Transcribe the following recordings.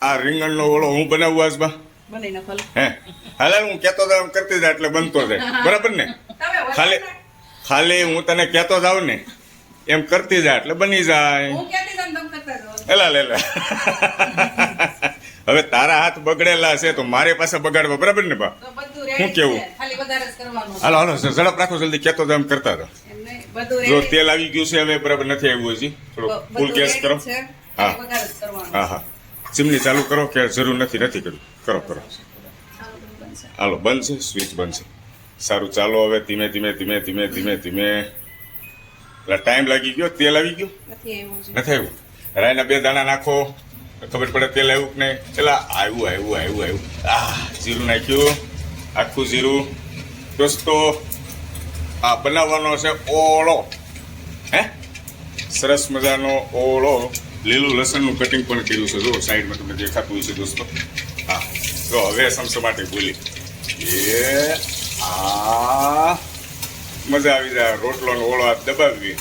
આ રીંગણનો ઓળો હું બનાવું આજમાં. હે? હાલે હું કહેતો જાઉં કરતી જાય એટલે બનતો જાય. બરાબર ને? ખાલી ખાલી હું તને કહેતો જાઉં ને એમ કરતી જાય એટલે બની જાય. હું. એલા લે હવે તારા હાથ બગડેલા છે તો મારે પાસે બગાડવા બરાબર ને બા? ready કેવું? હાલો હાલો ઝડપ રાખો જલ્દી કહેતો જાઉં કરતા રહો જો તેલ આવી ગયું છે હવે બરાબર નથી આવ્યું હજી. થોડું ફૂલ ગેસ કરો. હા. હા હા. ચીમની ચાલુ કરો કે જરૂર નથી નથી કર્યું? કરો કરો. હાલો બંધ છે સ્વિચ બંધ છે. સારું ચાલો હવે ધીમે ધીમે ધીમે ધીમે ધીમે ધીમે. એટલે ટાઈમ લાગી ગયો તેલ આવી ગયું? નથી આવ્યું રાયના બે દાણા નાખો. ખબર પડે તેલ આવ્યું કે નહીં? પેલા આવ્યું આવ્યું આવ્યું આવ્યું. આ જીરું નાખ્યું. આખું જીરું. દોસ્તો આ બનાવવાનો છે ઓળો. હે? સરસ મજાનો ઓળો. લીલું લસણનું કટિંગ પણ કર્યું છે. જો, સાઈડમાં તમને દેખાતું છે દોસ્તો. હા. જો, હવે સમસમાટી બોલી એ આ. મજા આવી જાય. રોટલોનો ઓળો હાથ દબાવી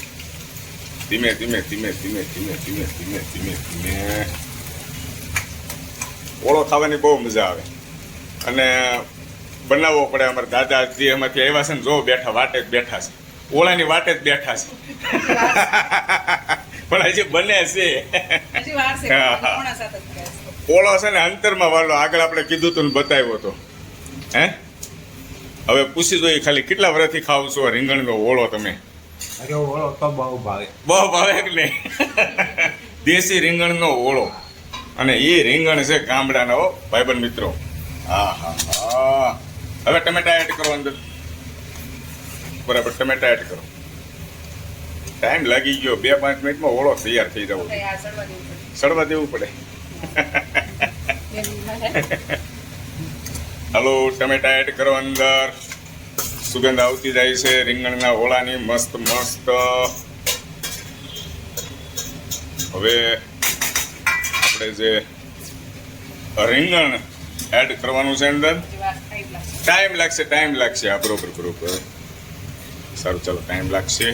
ધીમે ધીમે ધીમે ધીમે ધીમે ધીમે ધીમે ધીમે ધીમે. ઓળો ખાવાની બહુ મજા આવે. અને બનાવવો પડે અમારા દાદાજી એમાંથી આવ્યા છે ને, જો બેઠા વાટે જ બેઠા છે. ઓળાની વાટે જ બેઠા છે. પણ હજી બને છે. ઓળો છે. ને અંતરમાં વાળો આગળ આપણે કીધું તું ને બતાવ્યો હતો હે? હવે પૂછી જોઈએ ખાલી કેટલા વર્ષથી ખાવ છો રીંગણનો ઓળો તમે? અરે ઓળો તો બહુ ભાવે. બહુ ભાવે કે નહીં? દેશી રીંગણનો ઓળો. અને એ રીંગણ છે ગામડાના હો ભાઈબંધ મિત્રો. હા હા હા. હવે ટમેટા એડ કરો અંદર. બરાબર ટમેટા એડ કરો. ટાઈમ લાગી ગયો. બે પાંચ મિનિટમાં ઓળો તૈયાર થઈ જવો. સડવા દેવું પડે. હલો ટમેટા એડ કરો અંદર. સુગંધ આવતી જાય છે. રીંગણના ઓળાની મસ્ત મસ્ત. હવે આપણે જે રીંગણ એડ કરવાનું છે અંદર. ટાઈમ લાગશે ટાઈમ લાગશે. આ બરોબર બરોબર. સારું ચાલો ટાઈમ લાગશે.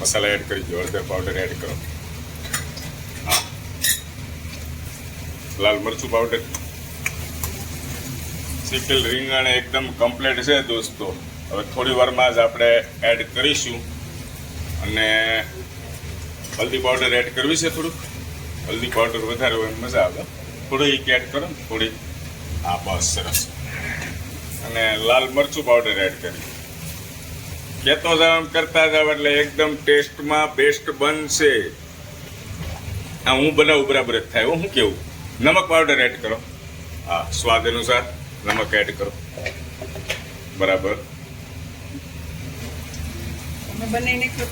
મસાલા એડ કરી હળદર પાવડર એડ કરો. હા. લાલ મરચું પાવડર શીખેલ રીંગણ એકદમ કમ્પ્લીટ છે દોસ્તો. હવે થોડી વારમાં જ આપણે એડ કરીશું. અને હલ્દી પાવડર એડ કરવી છે થોડુંક. હલ્દી પાવડર વધારે હોય મજા આવે. થોડું એક એડ કરો થોડી. હા, બસ સરસ. અને લાલ મરચું પાવડર એડ કરી. કેતો જાવ કરતા જાવ એટલે એકદમ ટેસ્ટમાં બેસ્ટ બનશે. હા હું બનાવું બરાબર જ થાય. હું કેવું? નમક પાવડર એડ કરો. હા સ્વાદ અનુસાર નમક એડ કરો. બરાબર. તમે બનાવી નાખો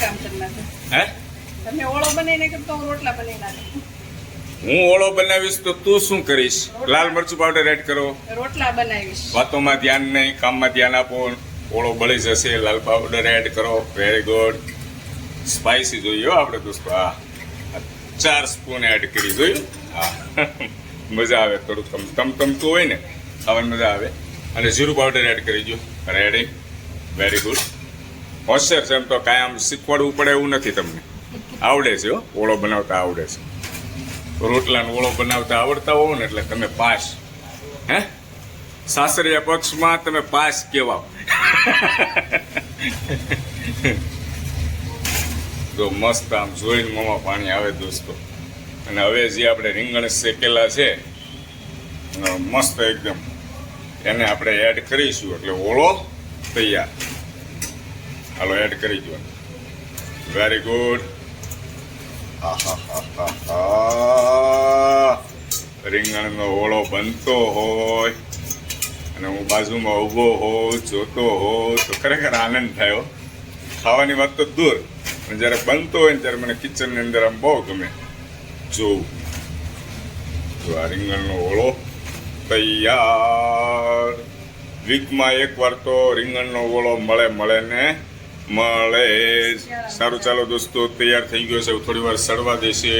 કામ કરી નાખો. હે? તમે ઓળો હું રોટલા બનાવી નાખું. હું ઓળો બનાવીશ તો તું શું કરીશ? લાલ મરચું પાવડર એડ કરો. રોટલા બનાવીશ. વાતોમાં ધ્યાન નહીં કામમાં ધ્યાન આપો. ઓળો બળી જશે, લાલ પાવડર એડ કરો વેરી ગુડ સ્પાઇસી જોઈએ આપણે દોસ્તો હા ચાર સ્પૂન એડ કરી જોયું? હા. મજા આવે થોડું તમ તમ, તમતું હોય ને, ખાવાની મજા આવે. અને જીરું પાવડર એડ કરી દો રેડી વેરી ગુડ હોશિયાર છે એમ તો કાંઈ આમ શીખવાડવું પડે એવું નથી તમને. આવડે છે ઓળો બનાવતા આવડે છે. રોટલાનો ઓળો બનાવતા આવડતા હોવ ને, એટલે તમે પાસ. હે? સાસરિયા પક્ષમાં તમે પાસ કેવા? તો મસ્ત આમ જોઈને મોમાં પાણી આવે દોસ્તો. અને હવે જે આપણે રીંગણ શેકેલા છે મસ્ત એકદમ. એને આપણે એડ કરીશું, એટલે ઓળો તૈયાર. હાલો એડ કરી દો. વેરી ગુડ રીંગણનો ઓળો બનતો હોય. અને હું બાજુમાં ઊભો હોઉં, જોતો હોઉં, તો ખરેખર આનંદ થયો ખાવાની વાત તો દૂર. પણ જ્યારે બનતો હોય ને ત્યારે મને કિચનની અંદર આમ બહુ ગમે. જોવું તો આ રીંગણનો ઓળો તૈયાર. વીકમાં એકવાર તો રીંગણનો ઓળો મળે મળે ને મળે સારું ચાલો દોસ્તો, તૈયાર થઈ ગયો છે. થોડી વાર સડવા દેશે.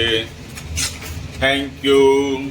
Thank you